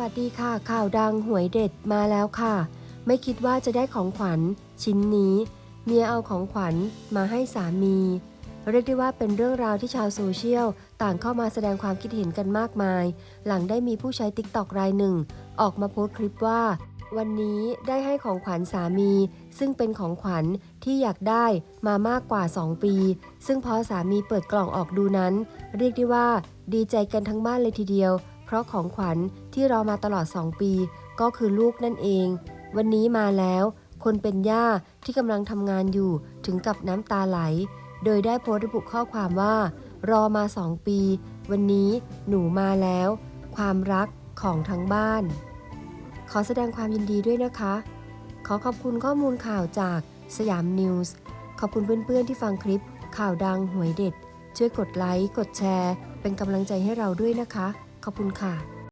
วัสดีค่ะ ข่าวดังหวยเด็ดมาแล้วค่ะ ไม่คิดว่าจะได้ของขวัญชิ้นนี้ เมียเอาของขวัญมาให้สามี เรียกได้ว่าเป็นเรื่องราวที่ชาวโซเชียล ต่างเข้ามาแสดงความคิดเห็นกันมากมาย หลังได้มีผู้ใช้ติ๊กตอกรายหนึ่ง ออกมาโพสต์คลิปว่า วันนี้ได้ให้ของขวัญสามี ซึ่งเป็นของขวัญที่อยากได้มามากกว่า 2 ปี ซึ่งพอสามีเปิดกล่องออกดูนั้น เรียกได้ว่า ดีใจกันทั้งบ้านเลยทีเดียว ราะของขวัญที่รอมาตลอด 2 ปี ก็คือลูกนั่นเอง วันนี้มาแล้ว คนเป็นย่าที่กำลังทำงานอยู่ถึงกับน้ำตาไหล โดยได้โพสต์ระบุข้อความว่า รอมา2ปี วันนี้หนูมาแล้ว ความรักของทั้งบ้าน ขอแสดงความยินดีด้วยนะคะ ขอขอบคุณข้อมูลข่าวจากสยามนิวส์ขอบคุณเพื่อนๆที่ฟังคลิป ข่าวดังหวยเด็ด ช่วยกดไลค์ กดแชร์ เป็นกำลังใจให้เราด้วยนะคะ ขอบคุณค่ะ